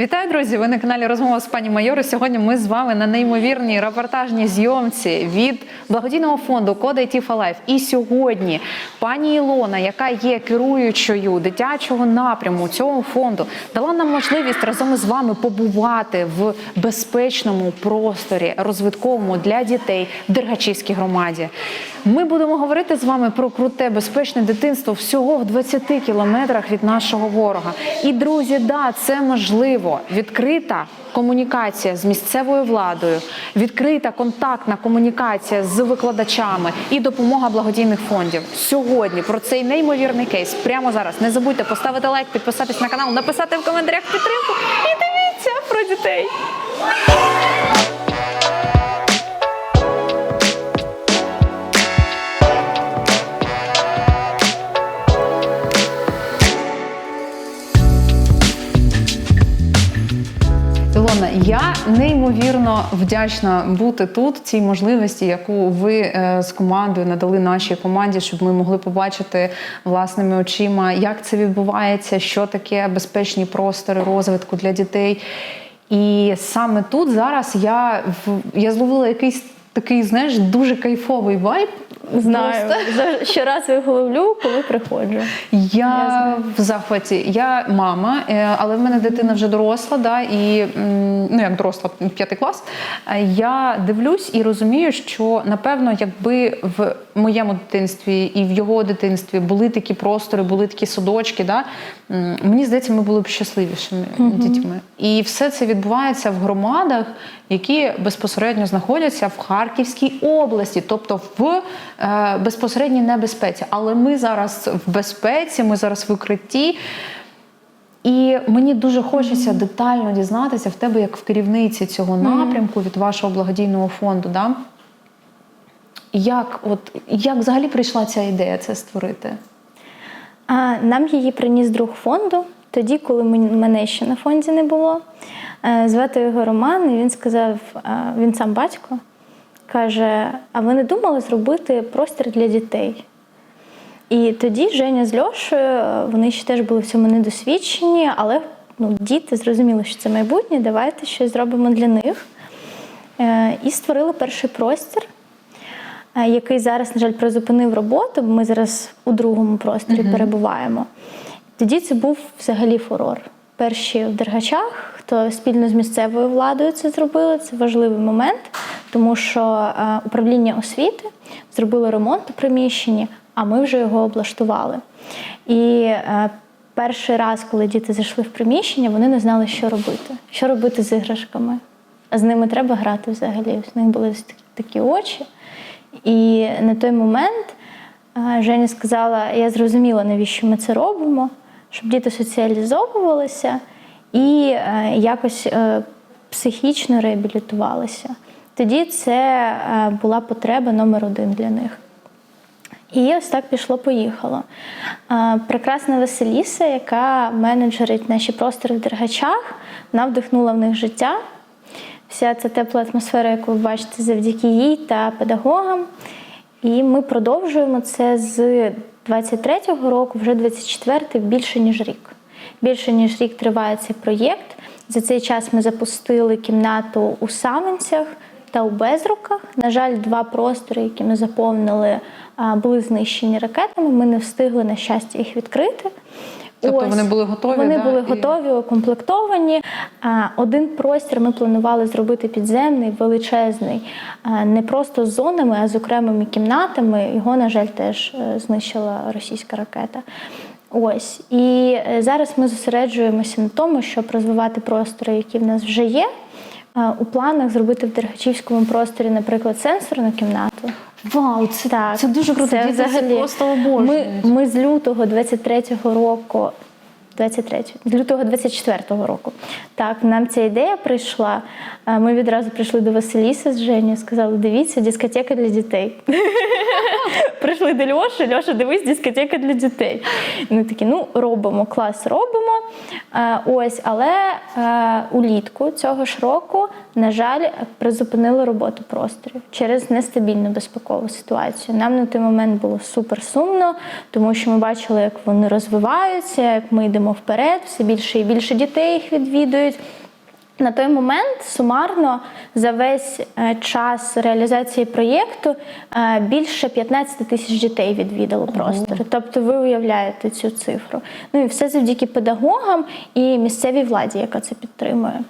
Вітаю, друзі! Ви на каналі Розмова з пані Майору. Сьогодні ми з вами на неймовірній репортажній зйомці від благодійного фонду Кода for Life. І сьогодні пані Ілона, яка є керуючою дитячого напряму цього фонду, дала нам можливість разом із вами побувати в безпечному просторі розвитковому для дітей в Дергачівській громаді. Ми будемо говорити з вами про круте безпечне дитинство всього в 20 кілометрах від нашого ворога. І друзі, да, це можливо. Відкрита комунікація з місцевою владою, відкрита контактна комунікація з викладачами і допомога благодійних фондів. Сьогодні про цей неймовірний кейс прямо зараз. Не забудьте поставити лайк, підписатись на канал, написати в коментарях підтримку і дивіться про дітей. Ілона, я неймовірно вдячна бути тут, цій можливості, яку ви е, з командою надали нашій команді, щоб ми могли побачити власними очима, як це відбувається, що таке безпечні простори розвитку для дітей. І саме тут зараз я я зловила якийсь такий, знаєш, дуже кайфовий вайб. Знаю. За- Щоразу його ловлю, коли приходжу. Я, знаю. в захваті. Я мама, е, але в мене дитина вже доросла, да, і ну як доросла, п'ятий клас. Е, Я дивлюсь і розумію, що напевно, якби в моєму дитинстві і в його дитинстві були такі простори, були такі садочки, да, мені здається, ми були б щасливішими дітьми. І все це відбувається в громадах, які безпосередньо знаходяться в Харківській області, тобто в безпосередній небезпеці. Але ми зараз в безпеці, ми зараз в укритті. І мені дуже хочеться детально дізнатися в тебе, як в керівниці цього напрямку від вашого благодійного фонду. Да? Як, от, як взагалі прийшла ця ідея це створити? А нам її приніс друг фонду, тоді, коли мене ще на фонді не було. Е, Звати його Роман, і він сказав: він сам батько, каже: А ви не думали зробити простір для дітей? І тоді Женя з Льошею, вони ще теж були в цьому недосвідчені, але ну, діти зрозуміли, що це майбутнє, давайте щось зробимо для них. Е, І створили перший простір, е, який зараз, на жаль, призупинив роботу, бо ми зараз у другому просторі перебуваємо. Тоді це був взагалі фурор. Перші в Дергачах, хто спільно з місцевою владою це зробили, це важливий момент, тому що е, управління освіти зробило ремонт у приміщенні, а ми вже його облаштували. І е, перший раз, коли діти зайшли в приміщення, вони не знали, що робити. Що робити з іграшками. З ними треба грати взагалі. У них були такі, очі. І на той момент е, Женя сказала: я зрозуміла, навіщо ми це робимо, щоб діти соціалізовувалися і якось психічно реабілітувалися. Тоді це е, була потреба номер один для них. І ось так пішло-поїхало. Е, Прекрасна Василіса, яка менеджерить наші простори в Дергачах, вона вдихнула в них життя. Вся ця тепла атмосфера, яку ви бачите завдяки їй та педагогам. І ми продовжуємо це з 23-го року, вже 24-й, більше ніж рік. Більше ніж рік триває цей проєкт. За цей час ми запустили кімнату у Саменцях та у Безруках. На жаль, два простори, які ми заповнили, були знищені ракетами. Ми не встигли, на щастя, їх відкрити. Тобто вони були готові, Вони да, були і- готові, укомплектовані. Один простір ми планували зробити підземний, величезний, не просто з зонами, а з окремими кімнатами. Його, на жаль, теж е, знищила російська ракета. Ось і е, зараз ми зосереджуємося на тому, щоб розвивати простори, які в нас вже є. У планах зробити в Дергачівському просторі, наприклад, сенсорну кімнату. Вау, це, Так, це дуже круто. Це Діти взагалі це просто ми, ми з лютого 23-го року. 23, з лютого 24-го року. Так, нам ця ідея прийшла. Е, Ми відразу прийшли до Василіса з Женю, сказали: дивіться, дискотека для дітей. Прийшли до Льоші, Льоша, дивись, дискотека для дітей. Ми такі, ну робимо, клас робимо. Е, Ось, але е, улітку цього ж року, на жаль, призупинили роботу просторів через нестабільну безпекову ситуацію. Нам на той момент було супер сумно, тому що ми бачили, як вони розвиваються, як ми йдемо йдемо вперед, все більше і більше дітей їх відвідують. На той момент сумарно за весь е, час реалізації проєкту е, більше 15 тисяч дітей відвідало простори. Тобто ви уявляєте цю цифру. Ну і все завдяки педагогам і місцевій владі, яка це підтримує.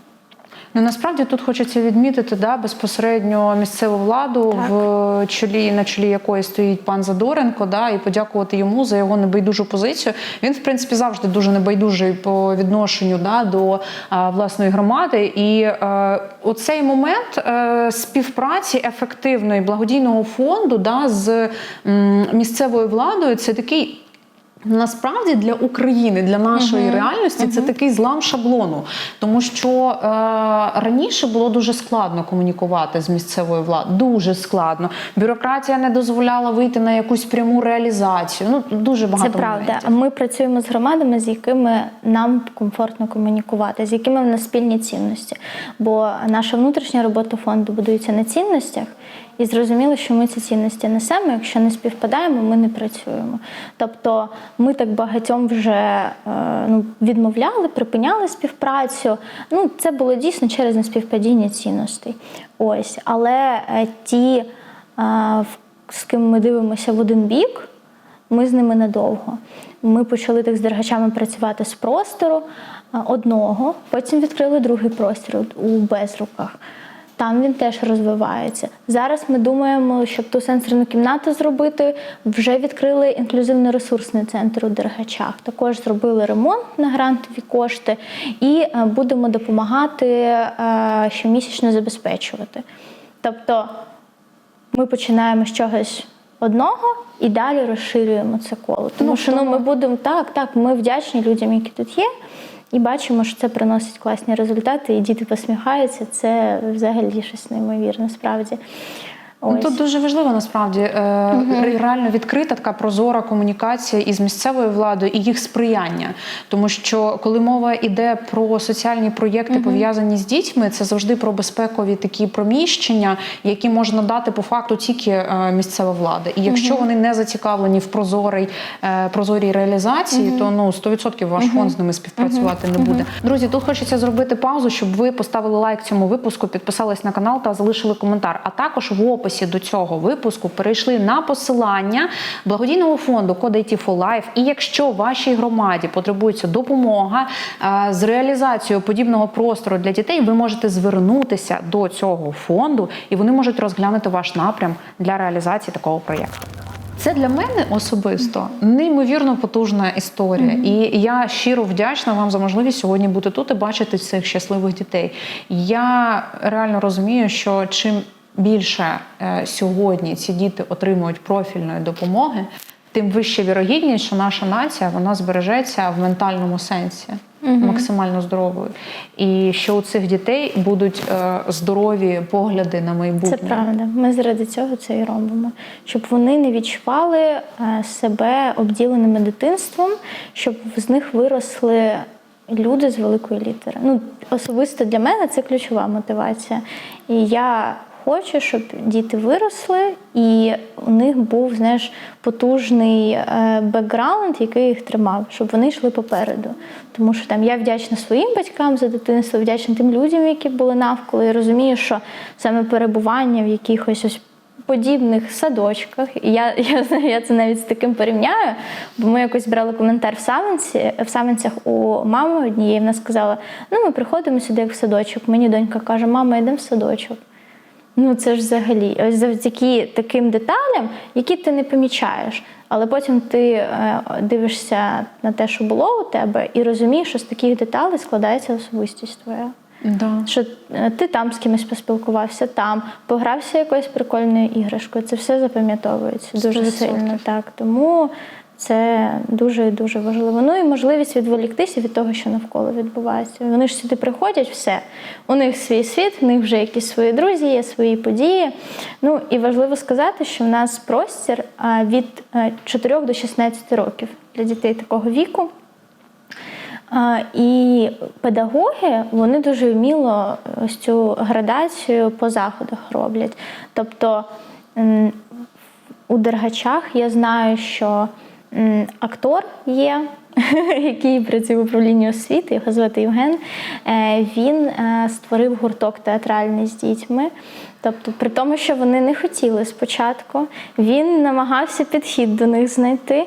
Ну насправді тут хочеться відмітити да, безпосередньо місцеву владу, Так. в чолі на чолі якої стоїть пан Задоренко, да, і подякувати йому за його небайдужу позицію. Він, в принципі, завжди дуже небайдужий по відношенню да, до а, власної громади. І е, оцей момент е, співпраці ефективної благодійного фонду да, з м, місцевою владою це такий. Насправді для України, для нашої реальності, це такий злам шаблону, тому що е, раніше було дуже складно комунікувати з місцевою владою. Дуже складно. Бюрократія не дозволяла вийти на якусь пряму реалізацію. Ну дуже багато Це правда. моментів. Ми працюємо з громадами, з якими нам комфортно комунікувати, з якими в нас спільні цінності. Бо наша внутрішня робота фонду будується на цінностях, і зрозуміло, що ми ці цінності несемо. Якщо не співпадаємо, ми не працюємо. Тобто ми так багатьом вже е, ну, відмовляли, припиняли співпрацю. Ну, це було дійсно через неспівпадіння цінностей. Ось, але е, ті, е, з ким ми дивимося в один бік. Ми з ними недовго. Ми почали так з дергачами працювати з простору одного, потім відкрили другий простір у безруках. Там він теж розвивається. Зараз ми думаємо, щоб ту сенсорну кімнату зробити. Вже відкрили інклюзивно-ресурсний центр у Дергачах. Також зробили ремонт на грантові кошти і е, будемо допомагати е, щомісячно забезпечувати. Тобто ми починаємо з чогось одного і далі розширюємо це коло. Тому Ну, що ну, ми будемо так, так, ми вдячні людям, які тут є, і бачимо, що це приносить класні результати, і діти посміхаються. Це взагалі щось неймовірне, справді. Ну, Ось. тут дуже важливо насправді е, реально відкрита така прозора комунікація із місцевою владою і їх сприяння. Тому що коли мова йде про соціальні проєкти, пов'язані з дітьми, це завжди про безпекові такі проміщення, які можна дати по факту тільки е, місцева влада. І якщо вони не зацікавлені в прозорій, е, прозорій реалізації, то ну 100% ваш фонд з ними співпрацювати не буде. Друзі, тут хочеться зробити паузу, щоб ви поставили лайк цьому випуску, підписались на канал та залишили коментар. А також в описі до цього випуску перейшли на посилання благодійного фонду Code IT for Life. І якщо вашій громаді потребується допомога е, з реалізацією подібного простору для дітей, ви можете звернутися до цього фонду, і вони можуть розглянути ваш напрям для реалізації такого проєкту. Це для мене особисто неймовірно потужна історія, і я щиро вдячна вам за можливість сьогодні бути тут і бачити цих щасливих дітей. Я реально розумію, що чим більше е, сьогодні ці діти отримують профільної допомоги, тим вища вірогідність, що наша нація вона збережеться в ментальному сенсі. Максимально здоровою, і що у цих дітей будуть е, здорові погляди на майбутнє. Це правда. Ми заради цього це і робимо. Щоб вони не відчували е, себе обділеними дитинством, щоб з них виросли люди з великої літери. Ну, особисто для мене це ключова мотивація. І я хочу, щоб діти виросли, і у них був знаєш, потужний е, бекграунд, який їх тримав, щоб вони йшли попереду. Тому що там я вдячна своїм батькам за дитинство, вдячна тим людям, які були навколо. І розумію, що саме перебування в якихось ось подібних садочках, і я, я, я це навіть з таким порівняю, бо ми якось брали коментар в Савинці, в Савинцях у мами однієї, вона сказала: ну, ми приходимо сюди як в садочок. Мені донька каже, мама, йдемо в садочок. Ну, це ж взагалі, ось завдяки таким деталям, які ти не помічаєш. Але потім ти е, дивишся на те, що було у тебе, і розумієш, що з таких деталей складається особистість твоя. Да. Що е, ти там з кимось поспілкувався, там погрався якоюсь прикольною іграшкою. Це все запам'ятовується дуже сильно. Так тому це дуже дуже важливо. Ну і можливість відволіктися від того, що навколо відбувається. Вони ж сюди приходять, все. У них свій світ, в них вже якісь свої друзі, є свої події. Ну і важливо сказати, що в нас простір від е, 4 до 16 років для дітей такого віку. І педагоги вони дуже вміло ось цю градацію по заходах роблять. Тобто у дергачах я знаю, що актор є який працює в управлінні освіти, його звати Євген. Е, Він е, створив гурток театральний з дітьми. Тобто, при тому, що вони не хотіли спочатку, він намагався підхід до них знайти.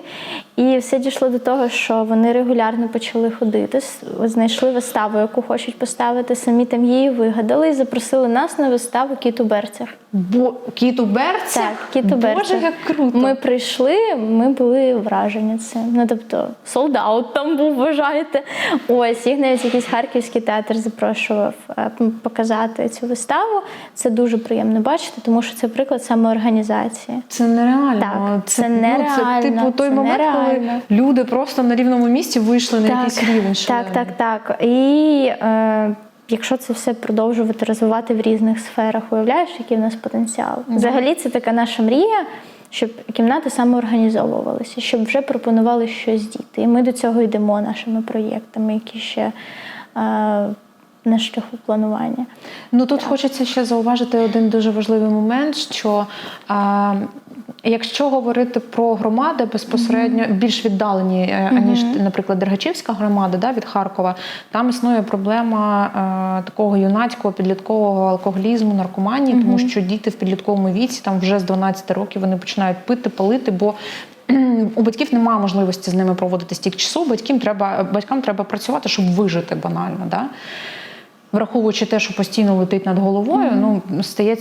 І все дійшло до того, що вони регулярно почали ходити, знайшли виставу, яку хочуть поставити, самі там її вигадали і запросили нас на виставу Кіт у берцях. Бо кіт у берці? Так, кіт у берцях. Боже, як круто. Ми прийшли, ми були вражені цим. Ну тобто, солдат там був, вважаєте. Ось їх навіть якийсь харківський театр запрошував е, показати цю виставу. Це дуже приємно бачити, тому що це приклад самоорганізації. Це нереально. Так, це ну, нереально, це типу той це момент, нереально. коли люди просто на рівному місці вийшли на якийсь рівень. так, так, так. І е, якщо це все продовжувати розвивати в різних сферах, уявляєш, який в нас потенціал? Взагалі, це така наша мрія, щоб кімнати самоорганізовувалися, щоб вже пропонували щось діти. І ми до цього йдемо нашими проєктами, які ще е, на шляху планування. Ну тут хочеться ще зауважити один дуже важливий момент, що а, якщо говорити про громади безпосередньо більш віддалені, е, аніж, наприклад, Дергачівська громада да, від Харкова, там існує проблема е, такого юнацького підліткового алкоголізму, наркоманії, тому що діти в підлітковому віці там вже з 12 років вони починають пити, палити, бо у батьків немає можливості з ними проводити стільки часу. Батькам треба, батькам треба працювати, щоб вижити банально. Да? Враховуючи те, що постійно летить над головою, ну стає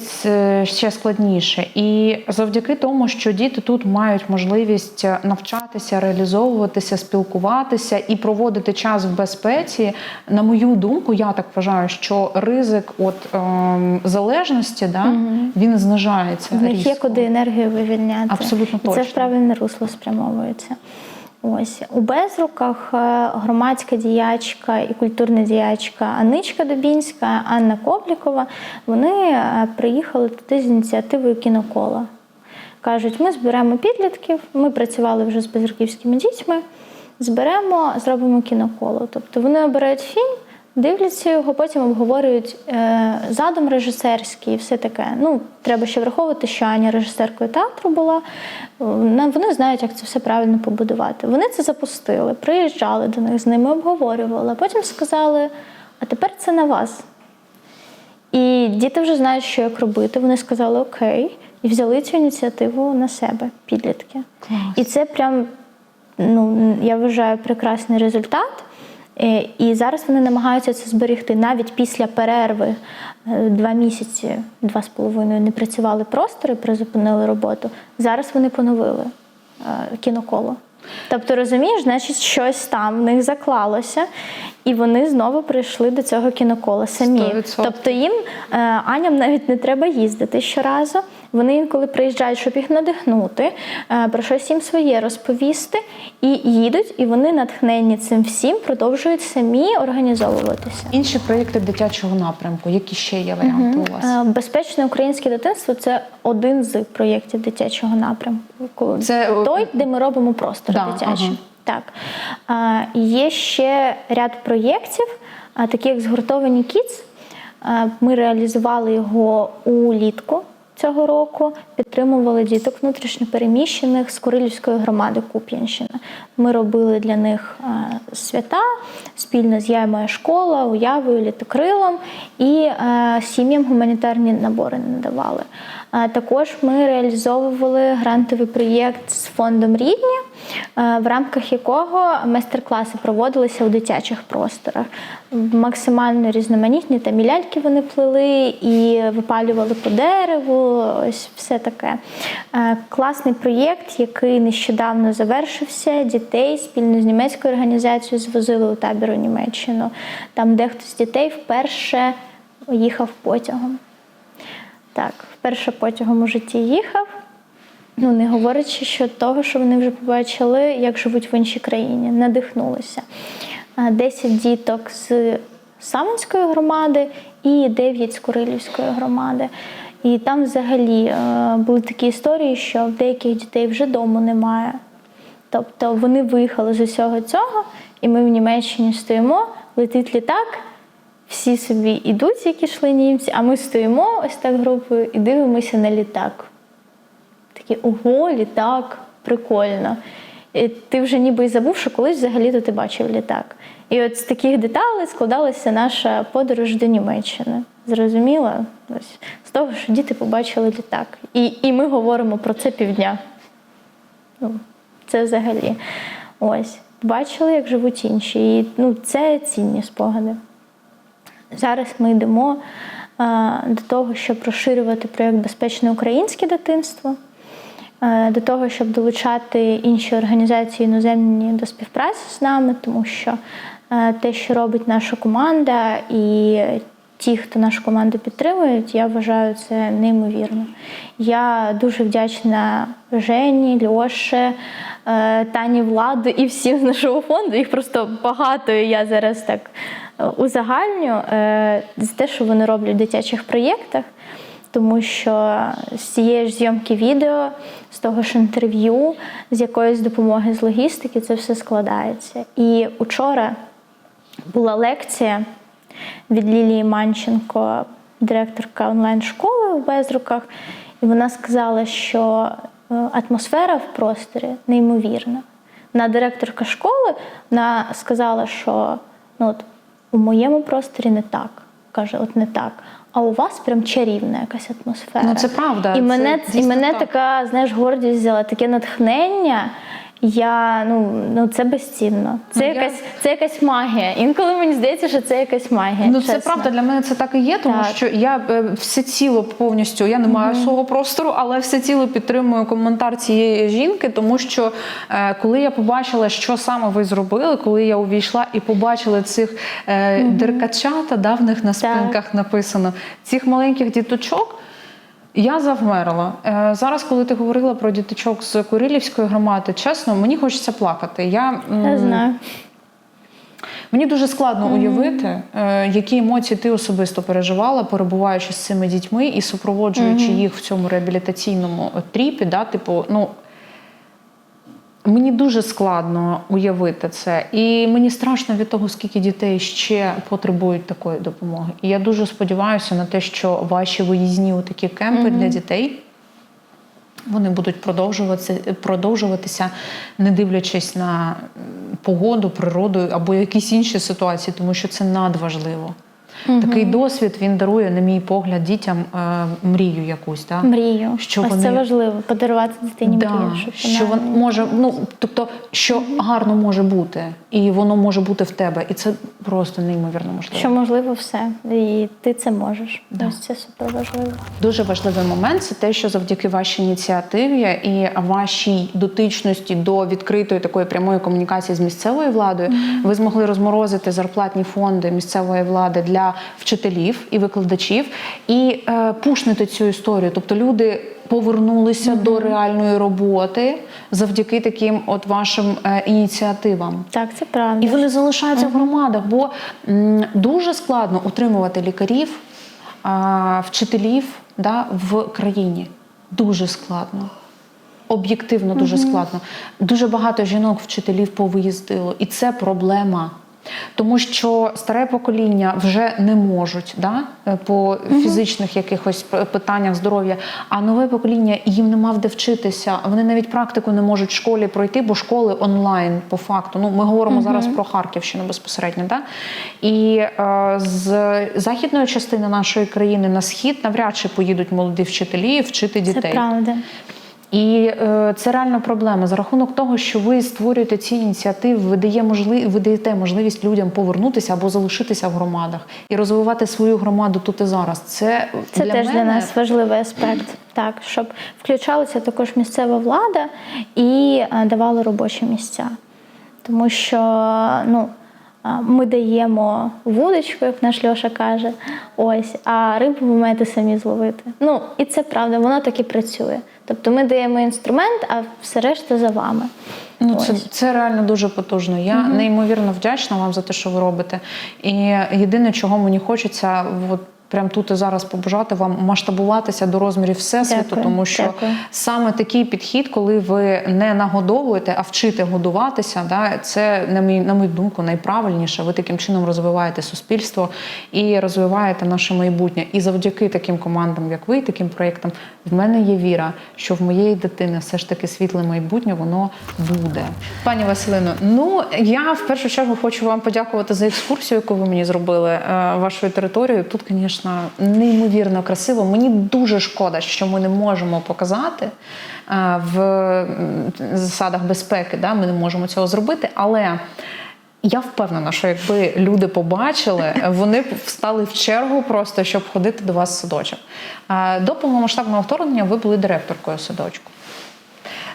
ще складніше. І завдяки тому, що діти тут мають можливість навчатися, реалізовуватися, спілкуватися і проводити час в безпеці, на мою думку, я так вважаю, що ризик от ем, залежності да, він знижається. В них є куди енергію вивільняти. Абсолютно І Це точно. в правильне русло спрямовується. Ось у безруках е, громадська діячка і культурна діячка Аничка Дубінська, Анна Коблікова. Вони е, приїхали туди з ініціативою кінокола. Кажуть, ми зберемо підлітків, ми працювали вже з безруківськими дітьми. Зберемо, зробимо кіноколо. Тобто вони обирають фільм, дивляться його, потім обговорюють е, задум режисерський і все таке. Ну, треба ще враховувати, що Аня режисеркою театру була. Вони знають, як це все правильно побудувати. Вони це запустили, приїжджали до них, з ними обговорювали, а потім сказали: а тепер це на вас. І діти вже знають, що як робити. Вони сказали окей, і взяли цю ініціативу на себе, підлітки. Клас. І це прям, ну, я вважаю, прекрасний результат. Е, І зараз вони намагаються це зберегти навіть після перерви е, два місяці, два з половиною не працювали простори, призупинили роботу. Зараз вони поновили е, кіноколо. Тобто, розумієш, значить, щось там в них заклалося, і вони знову прийшли до цього кінокола самі. 100%. Тобто їм Аням навіть не треба їздити щоразу. Вони інколи приїжджають, щоб їх надихнути, е, про щось їм своє розповісти, і їдуть, і вони натхнені цим всім продовжують самі організовуватися. Інші проєкти дитячого напрямку, які ще є варіанти у вас? Е, Безпечне українське дитинство це один з проєктів дитячого напрямку. Це, е, той, де ми робимо простори Да, дитячі. ага. Так. Є ще ряд проєктів, такі як згуртовані. Е, Ми реалізували його улітку цього року, підтримували діток внутрішньопереміщених з Курилівської громади Куп'янщини. Ми робили для них е, свята спільно з Я школа, уявою, літокрилом і е, сім'ям гуманітарні набори надавали. Е, Також ми реалізовували грантовий проєкт з фондом Рідні, в рамках якого майстер-класи проводилися у дитячих просторах. Максимально різноманітні там і ляльки вони плели, і випалювали по дереву. Ось все таке. Е, Класний проєкт, який нещодавно завершився. Дітей спільно з німецькою організацією звозили у табір у Німеччину. Там дехто з дітей вперше їхав потягом. Так, вперше потягом у житті їхав. Ну, не говорячи що того, що вони вже побачили, як живуть в іншій країні, надихнулися. А, 10 діток з Самонської громади і 9 з Курилівської громади. І там взагалі е, були такі історії, що в деяких дітей вже дому немає. Тобто вони виїхали з усього цього, і ми в Німеччині стоїмо, летить літак, всі собі йдуть, які йшли німці, а ми стоїмо ось так групою і дивимося на літак. Такі ого, літак, прикольно. І ти вже ніби й забув, що колись взагалі-то ти бачив літак. І от з таких деталей складалася наша подорож до Німеччини. Зрозуміло? Ось з того, що діти побачили літак. І, і ми говоримо про це півдня. Ну, це взагалі. Ось. Бачили, як живуть інші. І ну, це цінні спогади. Зараз ми йдемо а, до того, щоб розширювати проєкт Безпечне українське дитинство, до того, щоб долучати інші організації іноземні до співпраці з нами, тому що е, те, що робить наша команда, і ті, хто нашу команду підтримують, я вважаю це неймовірно. Я дуже вдячна Жені, Льоше, е, Тані Владу і всім з нашого фонду. Їх просто багато, і я зараз так е, узагальню е, за те, що вони роблять в дитячих проєктах. Тому що з цієї ж зйомки відео, з того ж інтерв'ю, з якоїсь допомоги з логістики, це все складається. І учора була лекція від Лілії Манченко, директорка онлайн-школи у Безруках, і вона сказала, що е, атмосфера в просторі неймовірна. Вона директорка школи, вона сказала, що ну, от, у моєму просторі не так. Каже, от не так. А у вас прям чарівна якась атмосфера. Ну, це правда, І це мене, і мене так. така, знаєш, гордість взяла, таке натхнення. Я ну, ну це безцінно. Це Ну, я- якась це якась магія. Інколи мені здається, що це якась магія. Ну, це правда для мене це так і є, тому Так. що я е, всеціло повністю я не маю свого простору, але всеціло підтримую коментар цієї жінки, тому що е, коли я побачила, що саме ви зробили, коли я увійшла і побачила цих е, деркачата, да, в них на спинках написано, цих маленьких діточок. Я завмерла. Е, Зараз, коли ти говорила про діточок з Курилівської громади, чесно, мені хочеться плакати. Я, Я знаю. Мені дуже складно уявити, е, які емоції ти особисто переживала, перебуваючи з цими дітьми і супроводжуючи їх в цьому реабілітаційному тріпі. Да, типу, ну, мені дуже складно уявити це. І мені страшно від того, скільки дітей ще потребують такої допомоги. І я дуже сподіваюся на те, що ваші виїзні у такі кемпи для дітей. Вони будуть продовжуватися, продовжуватися, не дивлячись на погоду, природу або якісь інші ситуації, тому що це надважливо. Такий досвід він дарує, на мій погляд, дітям е, мрію якусь. Да? Мрію. Що Ось вони- це важливо подарувати дитині Да, мрію. щоб що вона- вон може, ну тобто, що гарно може бути, і воно може бути в тебе, і це просто неймовірно можливо. що можливо все. І ти це можеш. Да. Ось це супер важливо. Дуже важливий момент це те, що завдяки вашій ініціативі і вашій дотичності до відкритої такої прямої комунікації з місцевою владою, ви змогли розморозити зарплатні фонди місцевої влади для вчителів і викладачів і е, пушнити цю історію. Тобто люди повернулися до реальної роботи завдяки таким от вашим е, ініціативам. Так, це правда. І вони залишаються в громадах, бо м, дуже складно утримувати лікарів, а, вчителів да, в країні. Дуже складно. Об'єктивно дуже складно. Дуже багато жінок-вчителів повиїздило, і це проблема. Тому що старе покоління вже не можуть да, е, по фізичних якихось питаннях здоров'я, а нове покоління їм нема де вчитися. Вони навіть практику не можуть в школі пройти, бо школи онлайн по факту. Ну, ми говоримо зараз про Харківщину безпосередньо. Да? І е, з західної частини нашої країни на схід навряд чи поїдуть молоді вчителі вчити Це дітей. правда. І е, це реальна проблема за рахунок того, що ви створюєте ці ініціативи, ви, дає можли... ви даєте можливість людям повернутися або залишитися в громадах і розвивати свою громаду тут і зараз. Це, Це для теж мене... для нас важливий аспект. Так, щоб включалася також місцева влада і е, давала робочі місця. Тому що ну, ми даємо вудочку, як наш Льоша каже, ось, а рибу ви маєте самі зловити. Ну, і це правда, воно так і працює. Тобто ми даємо інструмент, а все решта за вами. Ну, це, Ось. це реально дуже потужно. Я неймовірно вдячна вам за те, що ви робите. І єдине, чого мені хочеться, от Прям тут і зараз побажати вам масштабуватися до розмірів всесвіту, Дякую, тому що дякую. саме такий підхід, коли ви не нагодовуєте, а вчите годуватися, да, це на мій на мою думку найправильніше. Ви таким чином розвиваєте суспільство і розвиваєте наше майбутнє. І завдяки таким командам, як ви, таким проєктам, в мене є віра, що в моєї дитини все ж таки світле майбутнє воно буде. Пані Василино, ну я в першу чергу хочу вам подякувати за екскурсію, яку ви мені зробили е, вашою територією. Тут, звісно, неймовірно красиво. Мені дуже шкода, що ми не можемо показати е, в засадах безпеки. Да, ми не можемо цього зробити, але. Я впевнена, що якби люди побачили, вони б встали в чергу просто, щоб ходити до вас в садочок. Е, До повномасштабного вторгнення ви були директоркою садочку.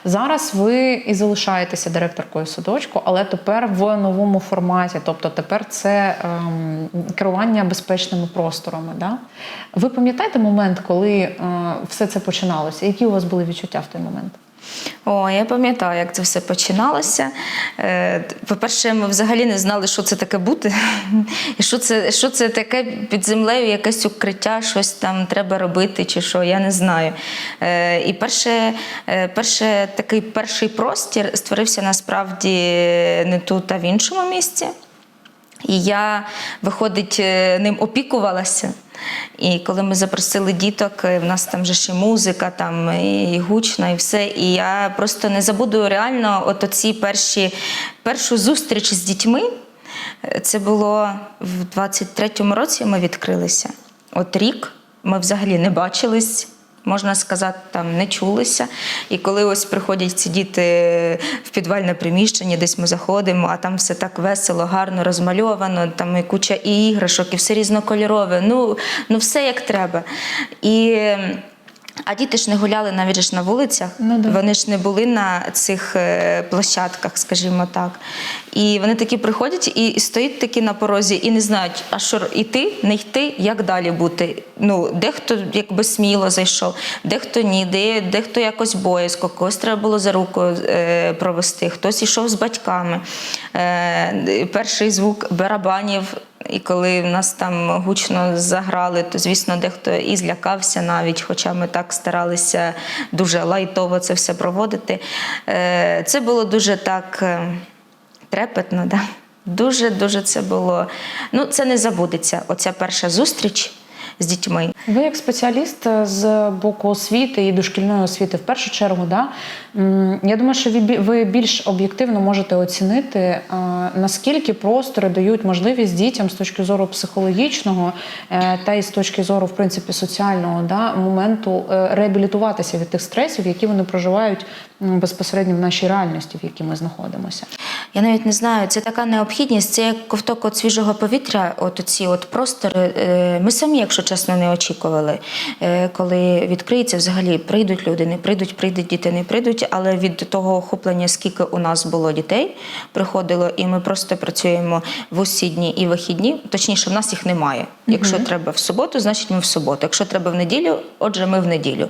Зараз ви і залишаєтеся директоркою садочку, але тепер в новому форматі. Тобто тепер це ем, керування безпечними просторами. Да? Ви пам'ятаєте момент, коли е, все це починалося? Які у вас були відчуття в той момент? О, я пам'ятаю, як це все починалося. Е, По-перше, ми взагалі не знали, що це таке бути. І що це, що це таке під землею, якесь укриття, щось там треба робити, чи що, я не знаю. Е, І перше, е, перше, такий перший простір створився насправді не тут, а в іншому місці. І я, виходить, ним опікувалася. І коли ми запросили діток, е, в нас там же ще музика, там і гучно, і все. І я просто не забуду реально от оці перші, першу зустріч з дітьми. Це було в 23-му році ми відкрилися. От рік ми взагалі не бачились. Можна сказати, там не чулися. І коли ось приходять ці діти в підвальне приміщення, десь ми заходимо, а там все так весело, гарно розмальовано, там і куча і іграшок, і все різнокольорове. Ну, ну все як треба. І, а діти ж не гуляли навіть ж на вулицях. Ну да. Вони ж не були на цих е, площадках, скажімо так. І вони такі приходять і, стоять такі на порозі і не знають, а що іти, не йти, як далі бути. Ну, дехто якби сміло зайшов, дехто ні, де, дехто якось боязко, когось треба було за руку е, провести, хтось йшов з батьками. Е, перший звук барабанів. І коли в нас там гучно заграли, то звісно дехто і злякався навіть, хоча ми так старалися дуже лайтово це все проводити. Е, Це було дуже так е, трепетно, да? дуже дуже це було. Ну, це не забудеться. Оця перша зустріч з дітьми. Ви як спеціаліст е, з боку освіти і дошкільної освіти, в першу чергу, да, я думаю, що ви більш об'єктивно можете оцінити, е, наскільки простори дають можливість дітям з точки зору психологічного е, та і з точки зору, в принципі, соціального да, моменту реабілітуватися від тих стресів, які вони проживають безпосередньо в нашій реальності, в якій ми знаходимося. Я навіть не знаю, це така необхідність, це як ковток от свіжого повітря, от ці от простори. Е, Ми самі, якщо чесно, не очікували, Е, коли відкриється взагалі, прийдуть люди, не прийдуть, прийдуть діти, не прийдуть. Але від того охоплення, скільки у нас було дітей, приходило, і ми просто працюємо в усі дні і вихідні. Точніше, в нас їх немає. Якщо треба в суботу, значить ми в суботу. Якщо треба в неділю, отже, ми в неділю.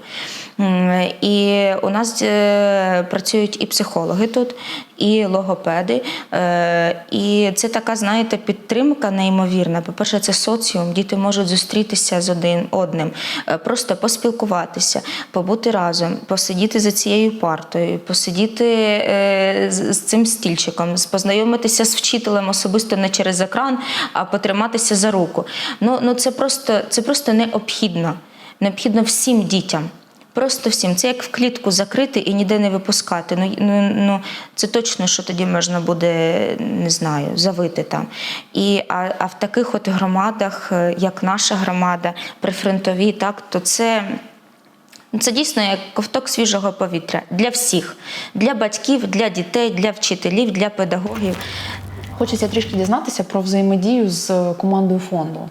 І у нас е, працюють і психологи тут, і логопеди. Е, І це така, знаєте, підтримка неймовірна. По-перше, це соціум. Діти можуть зустрітися з один одним, е, просто поспілкуватися, побути разом, посидіти за цією партою, посидіти е, з цим стільчиком, познайомитися з вчителем особисто не через екран, а потриматися за руку. Ну, ну це просто це просто необхідно. Необхідно всім дітям. Просто всім. Це як в клітку закрити і ніде не випускати. Ну, ну, ну це точно, що тоді можна буде, не знаю, завити там. І, а, а в таких от громадах, е, як наша громада, прифронтові, так, то це. ну, Це дійсно як ковток свіжого повітря для всіх, для батьків, для дітей, для вчителів, для педагогів. Хочеться трішки дізнатися про взаємодію з командою фонду.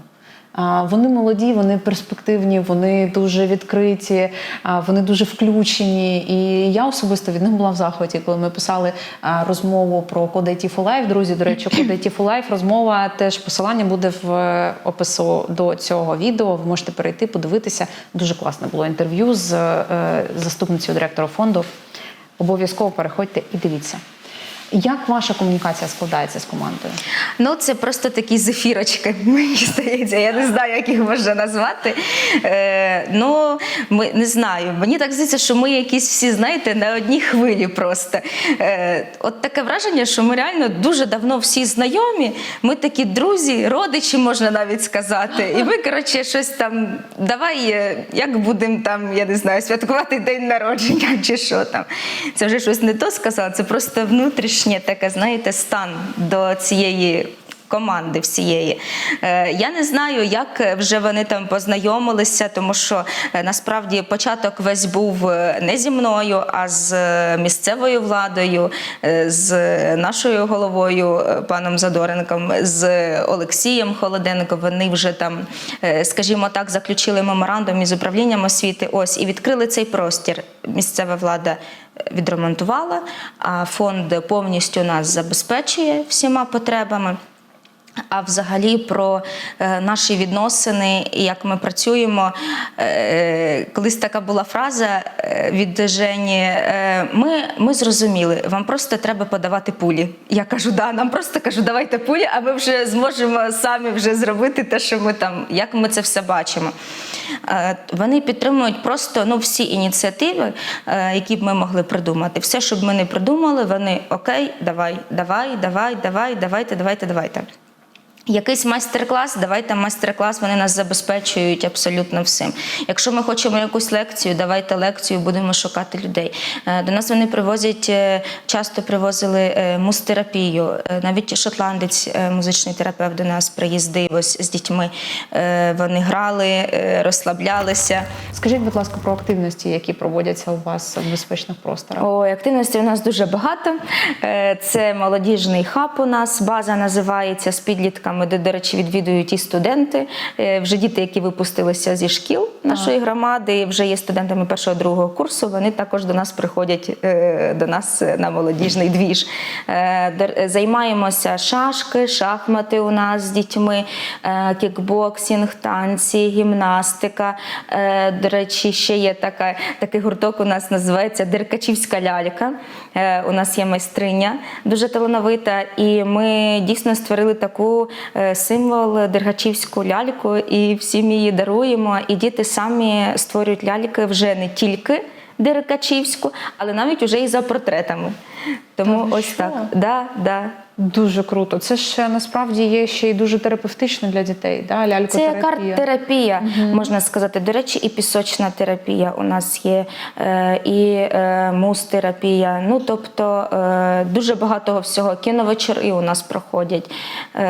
Вони молоді, вони перспективні, вони дуже відкриті, вони дуже включені. І я особисто від них була в захваті, коли ми писали розмову про Code for Life. Друзі, до речі, Code for Life розмова теж посилання буде в е, опису до цього відео. Ви можете перейти, подивитися. Дуже класне було інтерв'ю з е, заступницею директора фонду. Обов'язково переходьте і дивіться. Як ваша комунікація складається з командою? Ну, це просто такі зефірочки, мені здається. Я не знаю, як їх можна назвати. Е, ну, ми не знаю. Мені так здається, що ми якісь всі, знаєте, на одній хвилі просто. Е, от таке враження, що ми реально дуже давно всі знайомі. Ми такі друзі, родичі, можна навіть сказати. І ви, коротше, щось там, давай, е, як будемо там, я не знаю, святкувати день народження чи що там. Це вже щось не то сказала, це просто внутрішнє таке, знаєте, стан до цієї. Команди всієї. Е, Я не знаю, як вже вони там познайомилися, тому що е, насправді початок весь був е, не зі мною, а з е, місцевою владою, е, з нашою головою, е, паном Задоренком, з Олексієм Холоденко. Вони вже там, е, скажімо так, заключили меморандум із управлінням освіти. Ось і відкрили цей простір. Місцева влада е, відремонтувала, а фонд повністю нас забезпечує всіма потребами. А взагалі про е, наші відносини, і як ми працюємо. Е, колись така була фраза е, від Жені: ми, ми зрозуміли, вам просто треба подавати пулі. Я кажу, да, нам просто кажу, давайте пулі, а ми вже зможемо самі вже зробити те, що ми там, як ми це все бачимо. Вони підтримують просто ну, всі ініціативи, які б ми могли придумати. Все, що б ми не придумали, вони окей, давай, давай, давай, давай, давайте, давайте, давайте. Якийсь майстер-клас, давайте майстер-клас, вони нас забезпечують абсолютно всім. Якщо ми хочемо якусь лекцію, давайте лекцію, будемо шукати людей. Е, До нас вони привозять, е, часто привозили е, музтерапію. Навіть шотландець, музичний терапевт до нас приїздив ось з дітьми. Вони грали, розслаблялися. Скажіть, будь ласка, про активності, які проводяться у вас в безпечних просторах. Ой, активності у нас дуже багато. Це молодіжний хаб у нас, база називається з підлітками, де, до речі, відвідують і студенти. Е, Вже діти, які випустилися зі шкіл нашої громади, вже є студентами першого другого курсу. Вони також до нас приходять е, до нас на молодіжний двіж. Е, Займаємося шашки, шахмати у нас з дітьми, кікбоксинг, танці, гімнастика. До речі, ще є така, такий гурток у нас називається Деркачівська лялька. Е, У нас є майстриня дуже талановита, і ми дійсно створили таку е, символ дергачівську ляльку, і всім її даруємо. І діти самі створюють ляльки вже не тільки. Деркачівську, але навіть уже і за портретами. Тому Та ось що? так. Да, да. Дуже круто. Це ж насправді є ще й дуже терапевтично для дітей. Да? Це Лялькотерапія. як арт-терапія, можна сказати. До речі, і пісочна терапія у нас є, е, і е, мус-терапія. Ну, тобто е, дуже багато всього. Кіновечори у нас проходять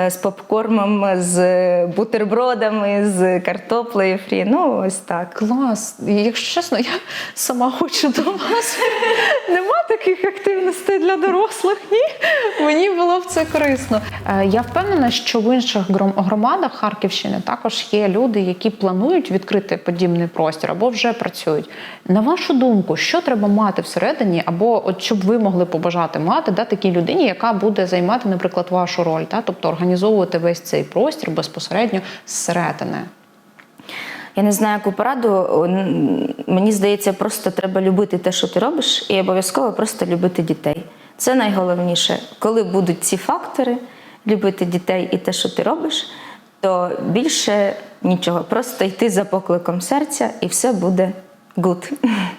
з попкормом, з бутербродами, з картоплею фрі. Ну, ось так. Клас. Якщо чесно, я сама хочу до вас. Нема таких активностей для дорослих. Ні, мені було б це корисно. Е, Я впевнена, що в інших громадах Харківщини також є люди, які планують відкрити подібний простір або вже працюють. На вашу думку, що треба мати всередині, або от щоб ви могли побажати мати да, такій людині, яка буде займати, наприклад, вашу роль, да? тобто організовувати весь цей простір безпосередньо зсередини. Я не знаю, яку пораду. Мені здається, просто треба любити те, що ти робиш, і обов'язково просто любити дітей. Це найголовніше. Коли будуть ці фактори, любити дітей і те, що ти робиш, то більше нічого. Просто йти за покликом серця, і все буде гуд.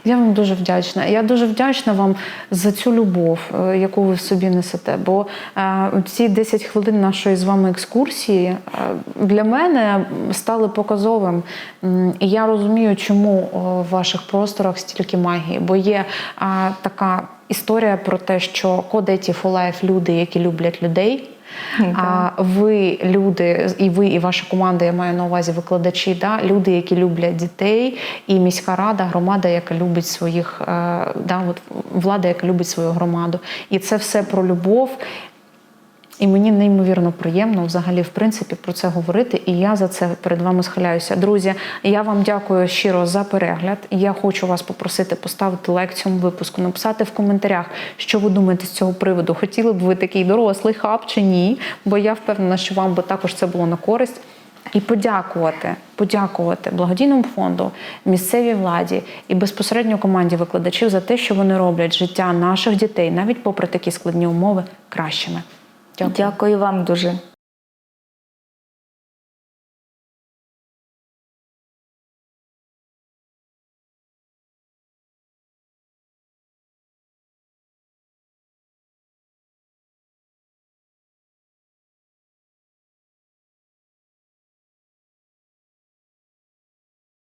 Я вам дуже вдячна. Я дуже вдячна вам за цю любов, е, яку ви в собі несете. Бо е, ці 10 хвилин нашої з вами екскурсії е, для мене стали показовим. І я розумію, чому в ваших просторах стільки магії. Бо є така історія про те, що for Life – люди, які люблять людей. А ви люди, і ви, і ваша команда, я маю на увазі викладачі, да, люди, які люблять дітей, і міська рада, громада, яка любить своїх, е, да, от влада, яка любить свою громаду. І це все про любов. І мені неймовірно приємно взагалі, в принципі, про це говорити. І я за це перед вами схиляюся. Друзі, я вам дякую щиро за перегляд. Я хочу вас попросити поставити лайк цьому випуску, написати в коментарях, що ви думаєте з цього приводу. Хотіли б ви такий дорослий хаб чи ні? Бо я впевнена, що вам би також це було на користь. і подякувати, подякувати благодійному фонду, місцевій владі і безпосередньо команді викладачів за те, що вони роблять життя наших дітей, навіть попри такі складні умови, кращими. Дякую. Дякую вам дуже.